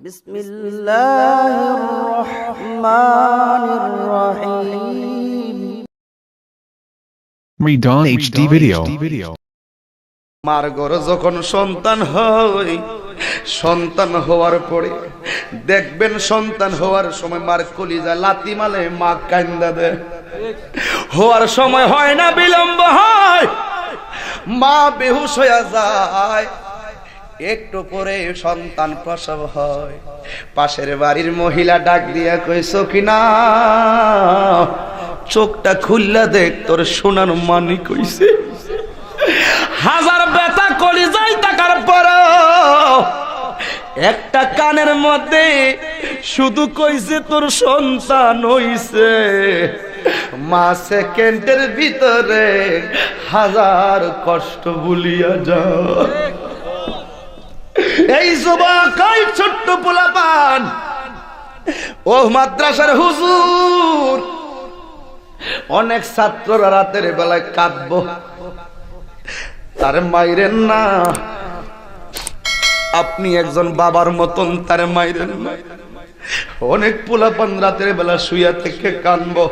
بسم الله الرحمن الرحيم Redon HD video. মার ঘরে যখন সন্তান হয় সন্তান হওয়ার পরে দেখবেন সন্তান হওয়ার সময় মার কলিজা লাতি মালে মা কান্দা দেয় হওয়ার সময় হয় না বিলম্ব হয় মা বেহুশ হয়ে যায় একটু পরে সন্তান প্রসব হয়। পাশের বাড়ির মহিলা ডাক দিয়া কইস কিনা চোখটা খুললা দেখ, তোর সোনার মানি কইছে। হাজার বেতা কলি যাই টাকার পর একটা কানের মধ্যে শুধু কইছে, তোর সন্তান হইছে। মা সেকেন্ডের ভিতরে হাজার কষ্ট ভুলিয়া যা এই যুবক এই ছোট্ট পোলাপান? ও মাদ্রাসার হুজুর। অনেক ছাত্ররা রাতের বেলায় কাঁদবো। তার মাইরেন না। আপনি একজন বাবার মতন তার মাইরেন না। অনেক পোলাপান রাতের বেলা শুয়া থেকে কানব।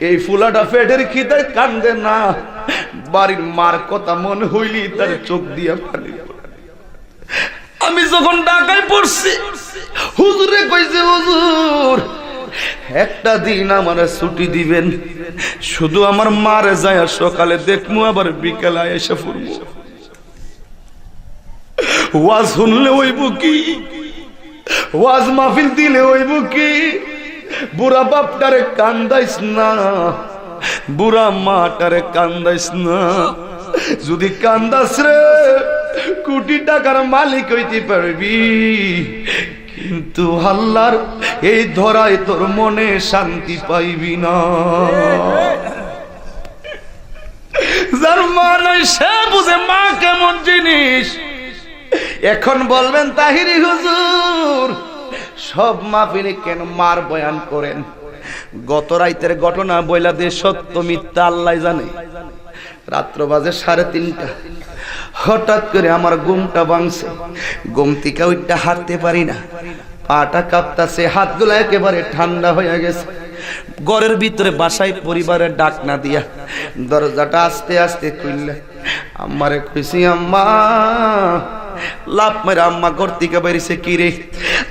এই ফুলাটা ফেটের খিদে কান্দে না। বাড়ির মার কথা মনে হইলি তার চোখ দিয়া পানি যখন ঢাকায় পড়ছি। হুজুরে কইছে, হুজুর, একটা দিন আমার ছুটি দিবেন। শুধু আমার মারে যায় সকালে দেখমু, আবার বিকালে এসে ফুরবো ওয়াজ শুনলে হইব কি? ওয়াজ মাহফিল দিলে হইব কি? বুড়া বাপটারে কান্দাইস না, বুড়া মাটারে কান্দাইস না। যদি কান্দাস রে কোটি টাকার মালিক হইতে পারবি। কিন্তু আল্লাহর এই ধরায় তোর মনে শান্তি পাইবি না। যার মা নাই সে বুঝে মা কেমন জিনিস। এখন বলবেন তাহিরি হুজুর, সব মাহফিলে কেন মার বয়ান করেন? গত রাইতের ঘটনা বইলা দিয়ে সত্য মিথ্যা আল্লাহ জানে। রাত্র বাজে সাড়ে তিনটা। হঠাৎ করে আমার গুমটা ভাঙছে। ঘুম থেকে ওইটা হাঁটতে পারি না। পাটা কাঁপতাছে হাতগুলো একেবারে ঠান্ডা হয়ে গেছে। ঘরের ভিতরে বাসায় পরিবারের ডাক না দিয়া দরজাটা আস্তে আস্তে খুললে। আমারে খুশি, আম্মা। লাভ মেরে আম্মা ঘর থেকে বেরিয়েছে কি রে?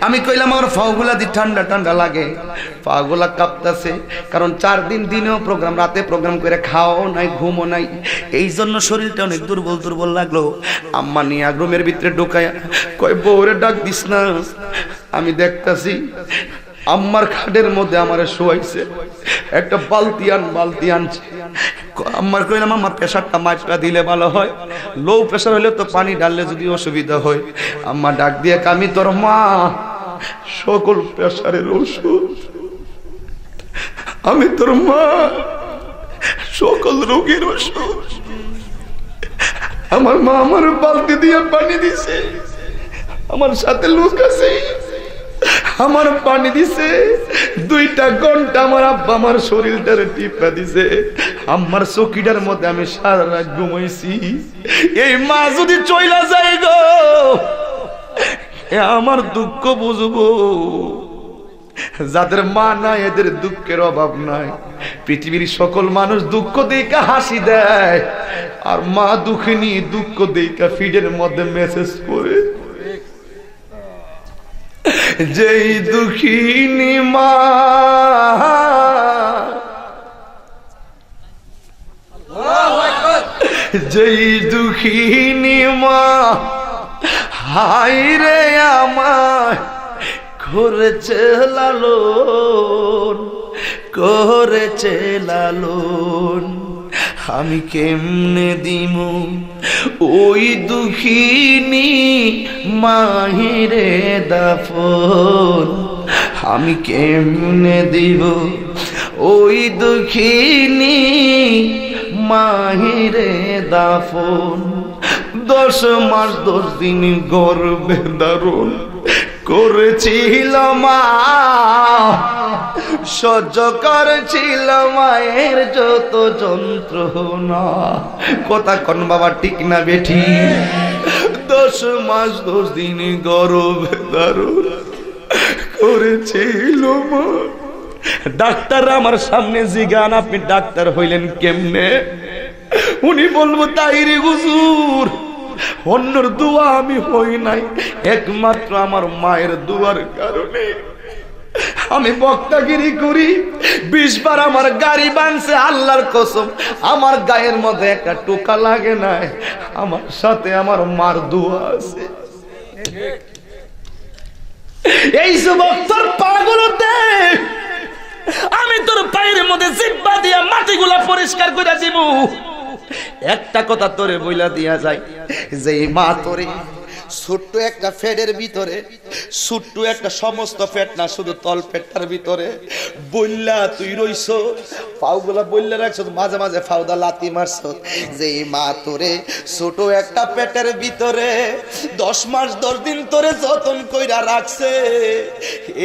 আমি কইলাম, আমার ফাগুলা দি ঠান্ডা ঠান্ডা লাগে। পাগুলা কাঁপতাছে, কারণ চার দিন দিনেও প্রোগ্রাম রাতে প্রোগ্রাম করে খাওয়াও নাই, ঘুমও নাই। এই জন্য শরীরটা অনেক দুর্বল দুর্বল লাগল। আম্মা নিয়ে রুমের ভিতরে ঢোকায় কয়, বউরে ডাক দিস না। আমি দেখতাছি, আম্মার খাটের মধ্যে আমার শোয়াইছে। একটা বালতি আন, বালতি আনছে। আম্মার কইলাম আমার প্রেশারটা মাইপা দিলে ভালো হয়। লো প্রেশার হলে তো পানি ঢাললে যদি অসুবিধা হয়। আম্মা ডাক দিয়ে, কামি তোর মা, সকল প্রেশারের ওষুধ। আমি তোর মা, সকল রোগের ওষুধ। আমার মা আমার বালতি দিয়ে পানি দিছে। আমার সাথে লোক আছে। আমার পানি দিছে, দুইটা ঘণ্টা আমার আব্বা আমার শরীরটার টিপা দিছে। আমার চকিটার মধ্যে আমি সারা রাত ঘুমাইছি। এই মা যদি চইলা যায় গো আমার দুঃখ বুঝব। যাদের মা নাই, এদের দুঃখের অভাব নাই। পৃথিবীর সকল মানুষ দুঃখ দেখা হাসি দেয়। আর মা দুঃখিনী দুঃখ দেখা ফিডের মধ্যে মেসেজ করে। যেই দুঃখিনী মা। যেই দুঃখিনী মা হাই রে আমায় করেছে লালন করেছে লালন। আমি কেমনে দিমু? ওই দুঃখিনী মাহিরে দাফন। আমি কেমনে দিব ওই দুঃখিনী মাহিরে দাফন। দশ মাস দশ দিন গর্বে দারুণ করেছিল মা। সহ্য করেছিল মায়ের যত যন্ত্রণা। কথা কন বাবা, ঠিক না বেঠি? দশ মাস, দশ দিন গর্বে দারুণ করেছিল মা। ডাক্তার আমার সামনে জিগান, আপনি ডাক্তার হইলেন কেমনে? উনি বলব, তাই রে হুজুর। অন্যর দোয়া আমি হই নাই। একমাত্র আমার মায়ের দুয়ার কারণে। আমি বক্তাগিরি করি, বিশ বার আমার গাড়ি বানছে, আল্লাহর কসম। আমার গায়ের মধ্যে একটা টোকা লাগে নাই। আমার সাথে আমার মার দোয়া আছে। এই যুবক তোর পাগুলোতে, আমি তোর পায়ের মধ্যে জিব্বা দিয়া মাটিগুলা পরিষ্কার করে দিব। একটা কথা তোরে বইলা দিয়া যায় যে মা তোরে ছোট্ট একটা ফেডের ভিতরে, ছোট্ট একটা সমস্ত ফেট না, শুধু তল পেটটার ভিতরে। বললা তুই রইছ পাউগুলা বললে রাখছ, মাঝে মাঝে ফাউদা লাতি মারছ। যে মা তোরে ছোট একটা পেটের ভিতরে, দশ মাস, দশ দিন তোরে যতন কইরা রাখছে,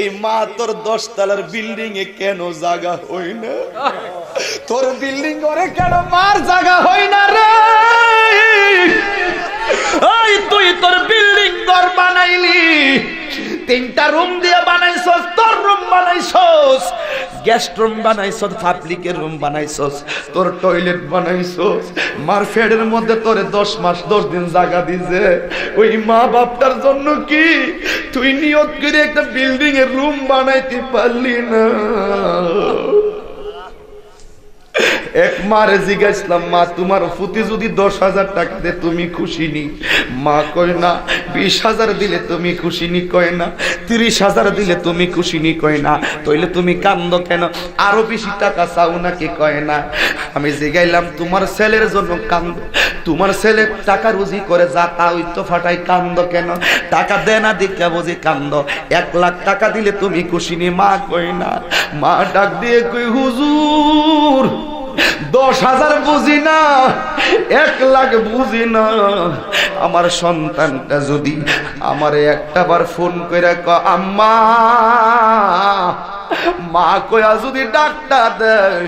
এই মা তোর দশ তলার বিল্ডিং এ কেন জায়গা হই না? তোর বিল্ডিং করে কেন মার জায়গা হই না রে? তুই তোর বিল্ডিং ঘর বানাইলি। তিনটা রুম দিয়ে বানাইছস, তোর রুম বানাইছস। গেস্ট রুম বানাইছস পাবলিকের রুম বানাইছস, তোর টয়লেট বানাইছস। মার ফেডের মধ্যে তোরে দশ মাস, দশ দিন জায়গা দিছে ওই মা বাপটার জন্য কি? তুই নিয়ত করে একটা বিল্ডিং এর রুম বানাইতে পারলি না। এক মারে জিজ্ঞাসলাম, মা, তোমার ফুতি যদি দশ হাজার টাকা দে তুমি খুশি নি? মা কয়, না, বিশ হাজার দিলে তুমি খুশি নি? কয়, না, তিরিশ হাজার দিলে তুমি খুশি নি? কয়, না, তইলে তুমি কান্দ কেন? আরও বেশি টাকা চাও নাকি? কয়, না, আমি জিগাইলাম, তোমার ছেলের জন্য কান্দ। তোমার ছেলে টাকা রুজি করে যা তা ওই তো ফাটাই কান্দ কেন? টাকা দে না দিকা বুঝি কান্দ। এক লাখ টাকা দিলে তুমি খুশি নি? মা কই না। মা ডাক দিয়ে কই হুজুর দশ হাজার বুঝি না, এক লাখ বুঝি না। আমার সন্তানটা যদি আমার একটা বার ফোন করে ক আম্মা, মা কয়া যদি ডাক্তার দেয়,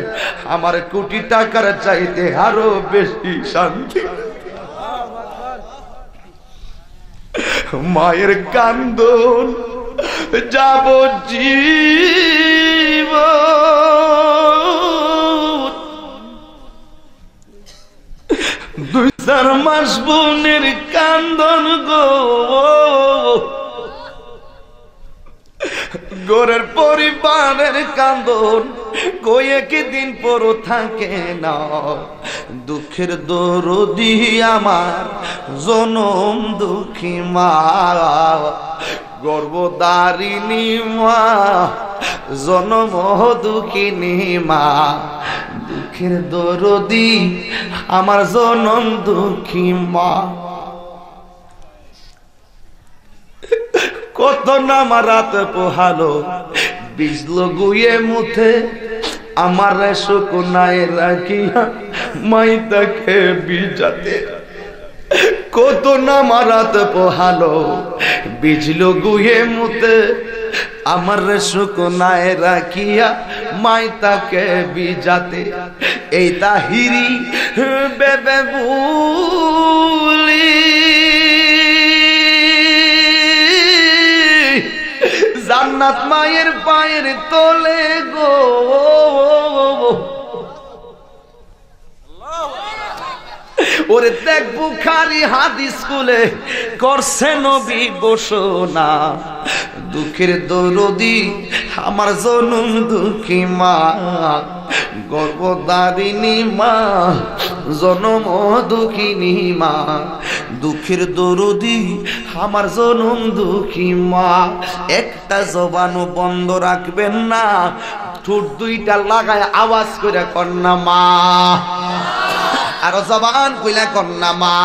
আমার কোটি টাকার চাইতে আরও বেশি শান্তি। মায়ের কান্দন যাব জীব চার মাস বোনের কান্দন গো। গোরের পরিবারের কান্দন কয়ে কি দিন পর থাকে না। দুঃখের দরদি আমার, জনম দুঃখী মা। গর্বদারিণী মা, জনম দুঃখিনী মা। দুঃখের দরদি, আমার জনম দুঃখী মা। কত নামা রাত পোহালো বিজলো গুয়ে মুথে, আমার শুকুনায় রাখিয়া মাইতাকে বিজাতে কত নামা রাত পোহালো বিজলো গুয়ে মুতে আমার শুকনায় রাখিয়া মাইতাকে বিজাতে এই তাহিরি বেবে জান্নাত মায়ের পায়ের তোলে গো। ওরে দেখ বুখারি হাদিস স্কুলে করছে নবী ঘোষণা, দুঃখের দরদি আমার জনম দুঃখী মা গর্ভদারিণী মা, জনম দুঃখিনী মা, দুঃখের দরদি আমার জনম দুঃখী মা। একটা জবানও বন্ধ রাখবেন না, ঠোঁট দুইটা লাগায় আওয়াজ করে কন্যা মা। আরও জবান কইলা কন্যা মা।